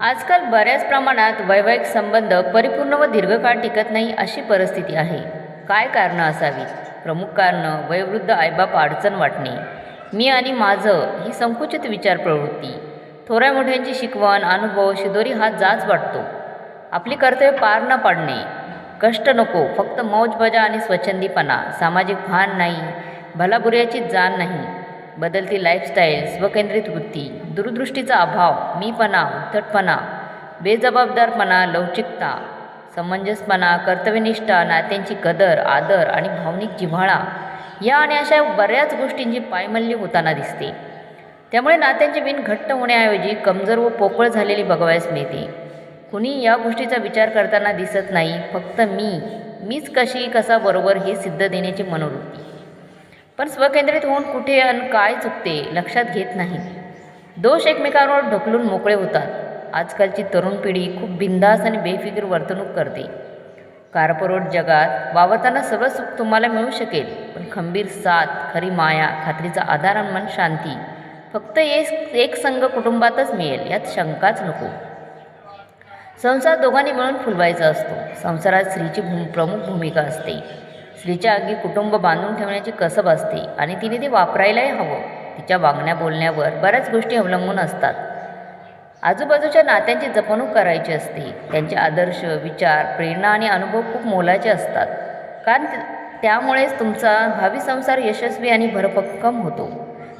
आजकाल बऱ्याच प्रमाणात वैवाहिक संबंध परिपूर्ण व दीर्घकाळ टिकत नाही अशी परिस्थिती आहे. काय कारणं असावीत? प्रमुख कारणं वयोवृद्ध आईबाप अडचण वाटणे. मी आणि माझं ही संकुचित विचार प्रवृत्ती. थोड्या मोठ्यांची शिकवण अनुभव शिदोरी हा जाच वाटतो. आपली कर्तव्य पार न पाडणे. कष्ट नको फक्त मौज मजा आणि स्वच्छंदीपणा. सामाजिक भान नाही. भलाबुऱ्याची जाण नाही. बदलती लाईफस्टाईल स्वकेंद्रित वृत्ती दूरदृष्टीचा अभाव मीपणा उद्धटपणा बेजबाबदारपणा लवचिकता समंजसपणा कर्तव्यनिष्ठा नात्यांची कदर आदर आणि भावनिक जिव्हाळा या आणि अशा बऱ्याच गोष्टींची पायमल्ली होताना दिसते. त्यामुळे नात्यांची विण घट्ट होण्याऐवजी कमजोर व पोकळ झालेली बघावयास मिळते. कुणी या गोष्टीचा विचार करताना दिसत नाही फक्त मी मीच कशी कसा बरोबर हे सिद्ध देण्याची मनोवृत्ती. पण स्वकेंद्रित होऊन कुठे आणि काय चुकते लक्षात घेत नाही. दोष एकमेकांवर ढकलून मोकळे होतात. आजकालची तरुण पिढी खूप बिंदास आणि बेफिकीर वर्तणूक करते. कार्पोरेट जगात वावरताना सगळं सुख तुम्हाला मिळू शकेल पण खंबीर साथ खरी माया खात्रीचा आधार आणि मन शांती फक्त एक एक संघ कुटुंबातच मिळेल यात शंकाच नको. संसार दोघांनी मिळून फुलवायचा असतो. संसारात स्त्रीची भूम प्रमुख भूमिका असते. स्त्रीच्या अगदी कुटुंब बांधून ठेवण्याची कसब असते आणि तिने ते वापरायलाही हवं. तिच्या वागण्या बोलण्यावर बऱ्याच गोष्टी अवलंबून असतात. आजूबाजूच्या नात्यांची जपणूक करायची असते. त्यांचे आदर्श विचार प्रेरणा आणि अनुभव खूप मोलाचे असतात. कारण त्यामुळेच तुमचा भावी संसार यशस्वी आणि भरभक्कम होतो.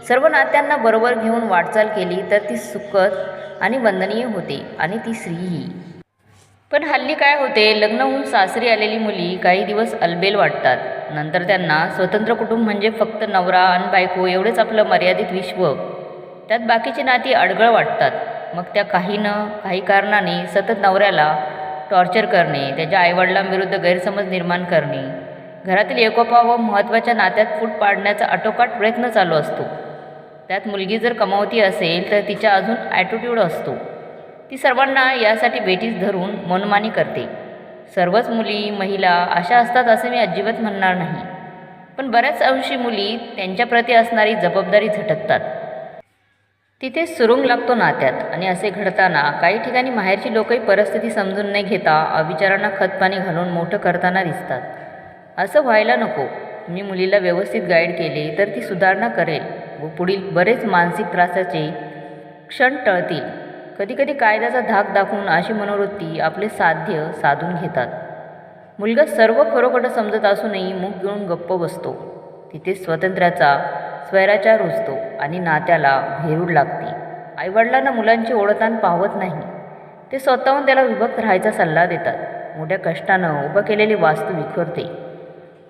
सर्व नात्यांना बरोबर घेऊन वाटचाल केली तर ती सुखद आणि वंदनीय होते आणि ती स्त्रीही. पण हल्ली काय होते लग्न होऊन सासरी आलेली मुली काही दिवस अलबेल वाटतात. नंतर त्यांना स्वतंत्र कुटुंब म्हणजे फक्त नवरा आणि बायको एवढेच आपलं मर्यादित विश्व. त्यात बाकीची नाती अडगळ वाटतात. मग त्या काही न काही कारणाने सतत नवऱ्याला टॉर्चर करणे त्याच्या आईवडिलांविरुद्ध गैरसमज निर्माण करणे. घरातील एकोपा व महत्त्वाच्या नात्यात फूट पाडण्याचा आटोकाट प्रयत्न चालू असतो. त्यात मुलगी जर कमावती असेल तर तिच्या अजून ॲटिट्यूड असतो. ती सर्वांना यासाठी बेटीस धरून मनमानी करते. सर्वच मुली महिला अशा असतात असे मी अजिबात म्हणणार नाही. पण बऱ्याच अंशी मुली त्यांच्याप्रती असणारी जबाबदारी झटकतात. तिथे सुरुंग लागतो नात्यात आणि असे घडताना काही ठिकाणी माहेरची लोकही परिस्थिती समजून न घेता अविचारांना खतपाणी घालून मोठं करताना दिसतात. असं व्हायला नको. मी मुलीला व्यवस्थित गाईड केले तर ती सुधारणा करेल व पुढील बरेच मानसिक त्रासाचे क्षण टळतील. कधीकधी कायद्याचा धाक दाखवून अशी मनोवृत्ती आपले साध्य साधून घेतात. मुलगा सर्व खरोखरं समजत असूनही मुख घेऊन गप्प बसतो. तिथे स्वातंत्र्याचा स्वैराचार रुजतो आणि नात्याला भेरूड लागते. आईवडिलांना मुलांची ओळखतान पाहत नाही. ते स्वतःहून त्याला विभक्त राहायचा सल्ला देतात. मोठ्या कष्टानं उभं केलेली वास्तू विखरते.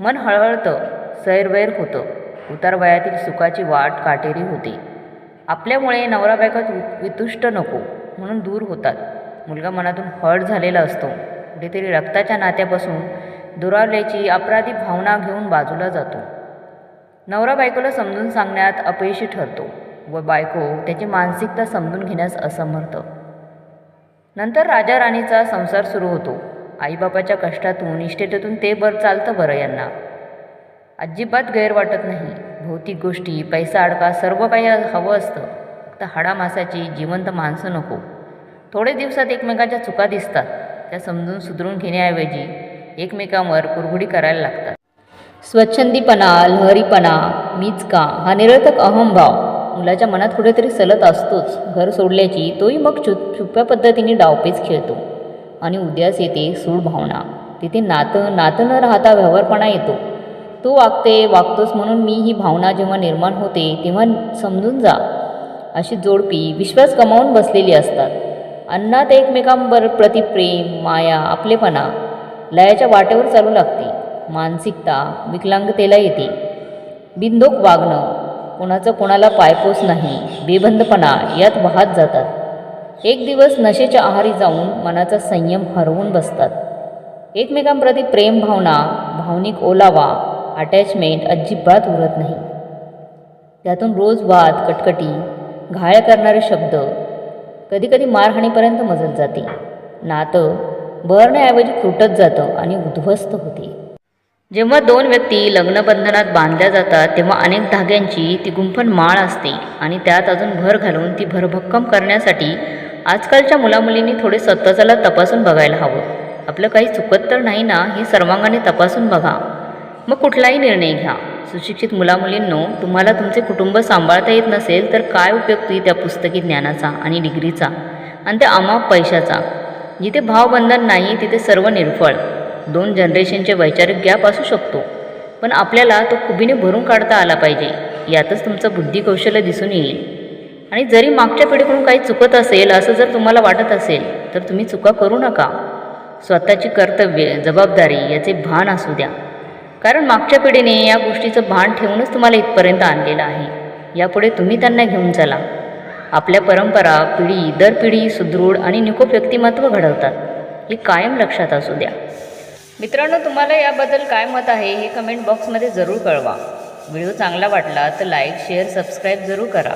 मन हळहळतं सैरवैर होतं. उतार वयातील सुखाची वाट काटेरी होते. आपल्यामुळे नवरा बायकात वि- वितुष्ट नको. म्हणून दूर होतात. मुलगा मनातून हळ झालेला असतो. कुठेतरी रक्ताच्या नात्यापासून दुरावल्याची अपराधी भावना घेऊन बाजूला जातो. नवरा बायकोला समजून सांगण्यात अपयशी ठरतो व बायको त्याची मानसिकता समजून घेण्यास असमर्थ. नंतर राजा राणीचा संसार सुरू होतो. आईबापाच्या कष्टातून इष्टेतून ते बरं चालतं बरं यांना. अजिबात गैर वाटत नाही. भौतिक गोष्टी पैसा अडका सर्व काही हवं असतं. फक्त हाडामासाची जिवंत माणसं नको. थोडे दिवसात एकमेकाच्या चुका दिसतात. त्या समजून सुधरून घेण्याऐवजी एकमेकांवर कुरघुडी करायला लागतात. स्वच्छंदीपणा लहरीपणा मीच का हा निरर्थक अहंभाव. मुलाच्या मनात कुठेतरी सलत असतोच. घर सोडल्याची तोही मग चु छुप्या पद्धतीने डावपेच खेळतो. आणि उद्यास येते सूड भावना. तिथे नातं नातं न राहता व्यवहारपणा येतो. तू वागते वागतोस म्हणून मी ही भावना जेव्हा निर्माण होते तेव्हा समजून जा. अशी जोडपी विश्वास गमावून बसलेली असतात. अन्नात एकमेकांवर प्रति प्रेम माया आपलेपणा लयाच्या वाटेवर चालू लागते. मानसिकता विकलांगतेला येते. बिंदोक वागणं कोणाचं कोणाला पायपोस नाही बेबंदपणा यात वाहत जातात. एक दिवस नशेच्या आहारी जाऊन मनाचा संयम हरवून बसतात. एकमेकांप्रती प्रेम भावना भावनिक ओलावा अटॅचमेंट अजिबात उरत नाही. त्यातून रोज वाद कटकटी घाळ करणारे शब्द कधीकधी मारहाणीपर्यंत मजल जाते. नातं भरण्याऐवजी फुटत जातं आणि उद्ध्वस्त होते. जेव्हा दोन व्यक्ती लग्नबंधनात बांधल्या जातात तेव्हा अनेक धाग्यांची ती गुंफण माळ असते आणि त्यात अजून भर घालून ती भरभक्कम करण्यासाठी आजकालच्या मुलामुलींनी थोडे स्वतःला तपासून बघायला हवं. आपलं काही चुकत तर नाही ना हे सर्वांगाने तपासून बघा. मग कुठलाही निर्णय घ्या. सुशिक्षित मुलामुलींनो तुम्हाला तुमचे कुटुंब सांभाळता येत नसेल तर काय उपयोग होईल त्या पुस्तकी ज्ञानाचा आणि डिग्रीचा? आणि त्या अमाप पैशाचा? जिथे भावबंधन नाही तिथे सर्व निर्फळ. दोन जनरेशनचे वैचारिक गॅप असू शकतो पण आपल्याला तो खुबीने भरून काढता आला पाहिजे. यातच तुमचं बुद्धिकौशल्य दिसून येईल. आणि जरी मागच्या पिढीकडून काही चुकत असेल असं जर तुम्हाला वाटत असेल तर तुम्ही चुका करू नका. स्वतःची कर्तव्य जबाबदारी याचे भान असू द्या. कारण मागच्या पिढीने या गोष्टीचं भान ठेवूनच तुम्हाला इथपर्यंत आणलेलं आहे. यापुढे तुम्ही त्यांना घेऊन चला. आपल्या परंपरा पिढी दर पिढी सुदृढ आणि निकोप व्यक्तिमत्व घडवतात. हे कायम लक्षात असू द्या. मित्रांनो तुम्हाला याबद्दल काय मत आहे हे कमेंट बॉक्समध्ये जरूर कळवा. व्हिडिओ चांगला वाटला तर लाईक शेअर सबस्क्राईब जरूर करा.